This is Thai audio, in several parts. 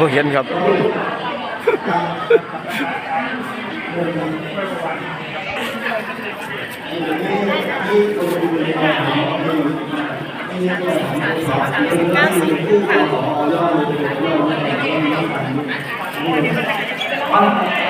บ่เห็นครับเ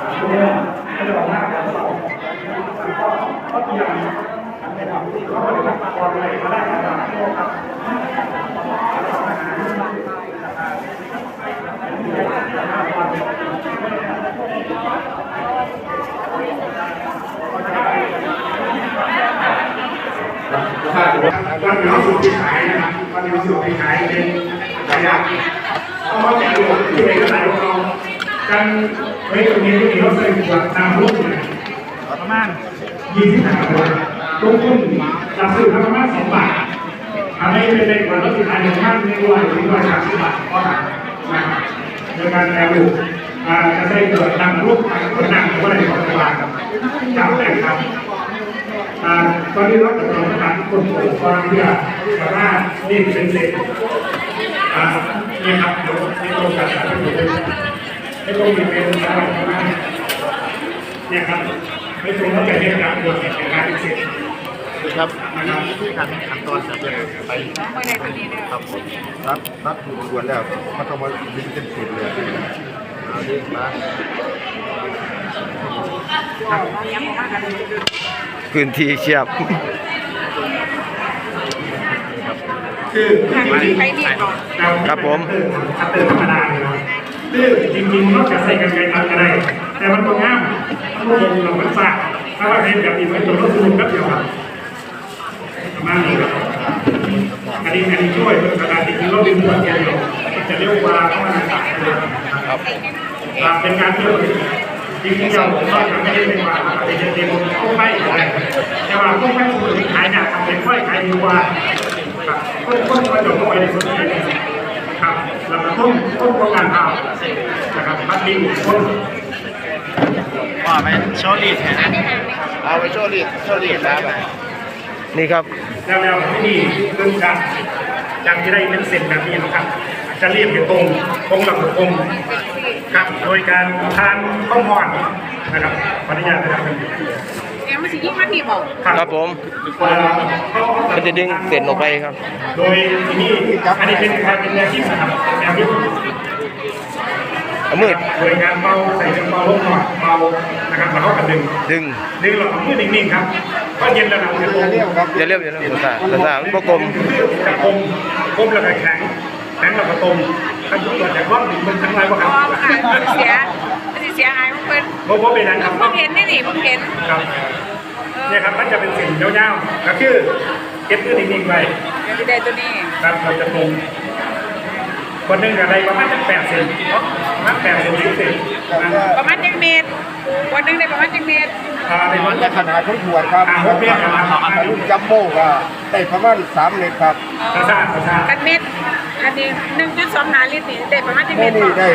เราสูบไปขายนะครับวันนี้เราสูบไปขายเป็นระยะเพราะว่าแต่ละที่เป็นกระต่ายของเราการไว้ตรงนี้ที่เราใส่ขวดตามรูปเนี่ยประมาณยี่สิบห้าขวดลงทุนจับซื้อประมาณสองบาททำให้เป็นเป็นขวดแล้วสุดท้ายหนึ่งพันหนึ่งร้อยถึงร้อยสามสิบบาทก็ได้นะครับโดยการแปรรูปจะได้เกิดตามรูปตามขวดน้ำหรือว่าอะไรของตลาดครับจำได้ครับตอนนี้เราจะทำการคนปลูกฟางเพื่อสามารถนี่เป็นเศษอ่านี่ครับเดี๋ยวในโครงการสาธา รณสุขในโครงการเป็นอะไรประมาณเนี่ยครับในโครงการจเรียกการตรวจสอบการเป็นเศษครับมีที่ขั้นขั้นตอนจะเป็นไปครับผมรับรับถูกส่วนแล้วมันต้องมาดึงเป็นสิบเลยเอาดึงมาพื้นที่เชียบคือจริงๆไปนี่ก่อนครับผม คือจริงๆนอกจากใส่กันไกลตัดก็ได้แต่มันต้องงามมันต้องลงเรามันสากถ้าว่าเห็นแบบนี้มันตัวรถสูงแป๊บเดียวครับประมาณนี้ครับอันนี้อันนี้ช่วยเป็นกระดาษจริงๆเราดึงตัวเดียวจะเร็วกว่าเพราะมันตัดเลยครับอ่าเป็นการเที่ยวจริงๆเราผมว่าจะไม่ได้เป็นว่าเป็นเด็กๆพวกไม่แต่ว่าพวกไม่ถูกขายเนี่ยทำเป็นค่อยขายดีกว่าครับต้นต้นประโยชน์ของไอ้ในส่วนนี้ ครับแล้วก็ต้นต้นโครงการข่านะครับพัดดินต้นว่าไปโชว์ลีดเอาไปโชว์ลีดโชว์ลีดแล้วไปนี่ครับแล้วแล้วที่นี่คือการจังที่ได้เป็นเส้นแบบนี้นะครับ จะเรียบเป็นตรงตรงหลักตรงครับโดยการทานข้าวหอนนะครับขออนุญาตนะครับ เอ็มมันสิยิ่งมันนี่บอกครับผมเอ่อมันจะดึงเส้นออกไปครับ โดยที่นี่อันนี้เป็นการเป็นแนวคิดนะครับแนวคิดเอามืดโดยการเบาใส่เป็นเบาลงหน่อยเบานะครับแล้วก็กระดึง ดึง ดึงหลอดมือนิ่งๆครับก็เย็นระดับเทโลเรียกครับอย่าเรียบอย่าเรียบภาษาภาษามันบ่กลมจะกลมกลมแล้วก็แข็งแข็งแล้วก็ตรงถ้ายุบตัวจากว่างมันทั้งไรวะคอ๋รัอบค่ะมันเสียมันสิเสียหายมันเพิ่นเพราะว่าเป็นอะไรครับเพิ่งเห็นนี่นี่เพิ่งเห็นครับ เออเนี่ยครับมันจะเป็นเส้นยาวๆก็คือเก็บมือนิ่งๆไว้เดี๋ยวสิได้ตัวนี้ครับเราจะตรงคนหนึ่งอะไรประมาณแปดเซนเนาะประมาณแปดเซนสิบเซนนะประมาณจังเมตรวันหนึงได้ประมาณจังเมตรอ่าในวัมันนจะขนาดของขวดครับอ่าหกเมตรนะครับถ้ารุ่นจัมโบ้ก็ได้ประมาณสามเมตรครับกระซ่ากระซ่ากันเมตรอันนี้1.2นาลิตรนี่ได้ประมาณจังเมแม่ตรนี่บ่ได้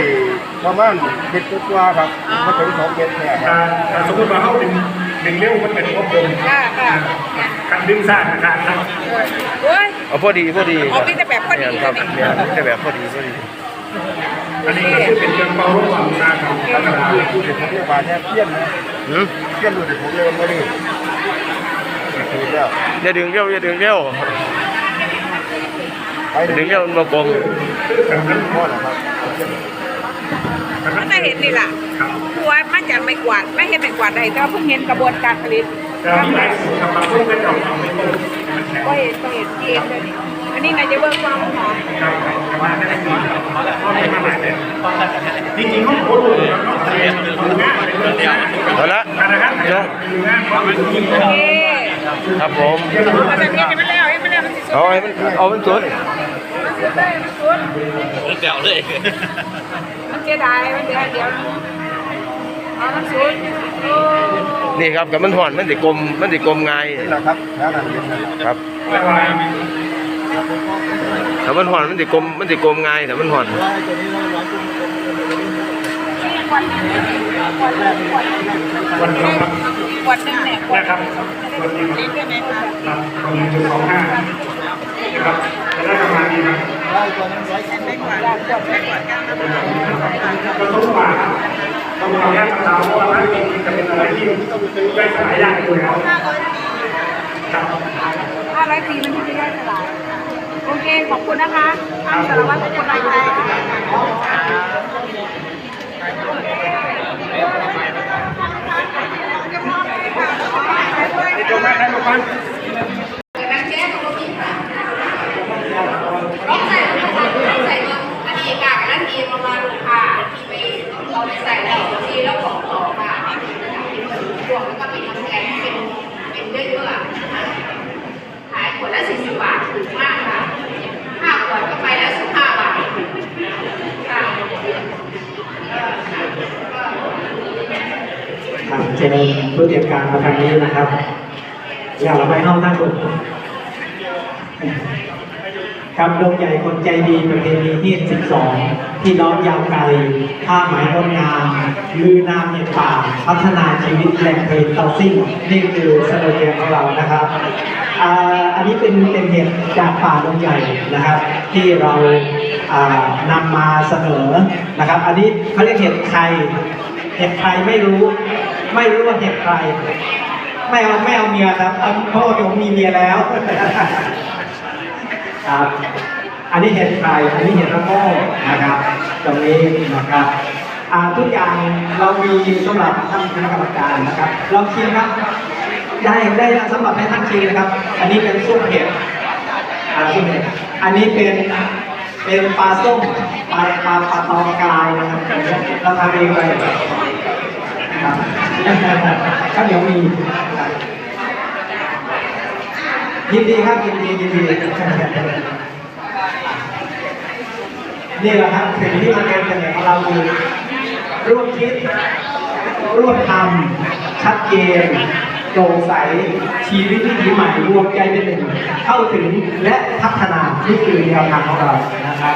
ประมาณเม็ดกว่าๆครับมาถึงสองเมตรแค่คอ่ารับอ่าสมมติว่าเขาดึง ดึงเร็วมันเป็นควบคุมค่ะค่ะการดึงซ่านะครับครับเออโอ้ยเอาพอดีพอดีเอามีแต่แบบพอดีเนี่ยครับเนี่ยแต่แบบพอดีพอดีอันนี้ก็คือเป็นเครื่องเป่าลมความซ่าครับธรรมดาพูดถึงผมเรียกว่าเนี่ยเพี้ยนนะหืมเพี้ยนดูดิผมเรียกไม่ได้ถูกแล้วอย่าดึงเร็วอย่าดึงเร็วดึงแล้วมันบ่กลมพ่อเหรอครับ มันจะเห็นนี่ล่ะตัวมาจากไม่กวาดไม่เห็นไม่กวาดใดแต่ว่าเพิ่งเห็นกระบวนการผลิตแต่มีหลายสูตรครับบางคนก็จะเอาไปต้มมันแข็งก็เห็นก็เห็นเองเลยนี่อันนี้นายจะเบิกความหอมครับแต่ว่าไม่ได้กินเพราะไม่มาหลายแบบจริงๆเขาโคตรเลยครับเขาใส่ดูง่ายเลยเดียวเอาละการนะครับเดี๋ยวดูง่ายเพราะมันกินโอเคครับผมเอาแบบนี้ให้มันแล้วให้มันแล้วมันสิสุดเอาให้มันเอามันสุดมันสุดเลยมันสุดเดี๋ยวเลย มันเสียดายมันเสียดายเดียวเอามันสุดโอ้นี่ครับกับมันห่อนมันสิกลมมันสิกลมง่ายนี่แหละครับแล้วนั่นเองนะครับละลายถ้ามันห่อนมันสิกลมมันสิกลมง่ายถ้ามันห่อนวันนี้ครับขวดหนึงเนี่ยขวดนะครับวันนี้ครับลิตรได้ไหมคะ ครับตรงนี้จุดสองห้า นะครับจะได้ประมาณนี้ครับไม่กวาดขวดไม่กวาดก้าวน้ำมันก็ต้องฝากต้องขออนุญาตกับเราเพราะว่าร้านจริงจะเป็นอะไรที่ย่อยสลายยากอยู่แล้วครับห้าร้อยปีมันที่จะย่อยสลาย โอเค ขอบคุณนะคะท่านสารวัตรขอบคุณนะคะในตรงนั้นนะทุกคน ร้องใส่ร้องใส่ร้องใส่อันนี้กากอันนี้ประมาณค่ะที่ไปเราไปใส่แล้วทีแล้วของต่อค่ะบวกแล้วก็ไปทำแกงเป็นเป็นเยอะๆขายขวดละสี่สิบบาทถูกมากค่ะห้าขวดก็ไปแล้วสิบห้าบาทค่ะ ครับเชิญผู้จัดการมาทางนี้นะครับ อย่าเราไปห้องนั่งก่อนครับดงใหญ่คนใจดีประเพณีที่ 12 ที่น้องยาวไกลผ้าไหมงดงาม ลือนามในป่า พัฒนาชีวิตแหล่งเพลงเตาซิ่ง นี่คือสโลแกนของเรานะครับอ,อันนี้เป็นเป็นเห็ดจากป่าดงใหญ่นะครับ ที่เราอ่านำมาเสนอนะครับ อันนี้เขาเรียกเห็ดไข่เห็ดใครไม่รู้ ไม่รู้ว่าเห็ดใคร ไม่เอาไม่เอาเมียครับเอาเพราะว่าผมมีเมียแล้วครับอันนี้เห็ดใครอันนี้เห็ดระโง่นะครับ ตรงนี้นะครับทุกอย่างเรามีสำหรับท่านคณะกรรมการนะครับลองชิมครับ ได้ได้สำหรับให้ท่านชิมนะครับ อันนี้เป็นซุปเห็ดอ่าซุปเห็ดอันนี้เป็นเป็นปลาส้มปลาปลาปลาตองกายนะครับเราทำเองเลย ครับข้าวเหนียวมียินดีครับยินดียินดีนี่แหละครับสิ่งที่มันเป็นเสน่ห์ของเราคือร่วมคิดร่วมทำชัดเจนโปร่งใสชีวิตที่ดีใหม่รวมใจเป็นหนึ่งเข้าถึงและพัฒนานี่คือแนวทางของเรานะครับ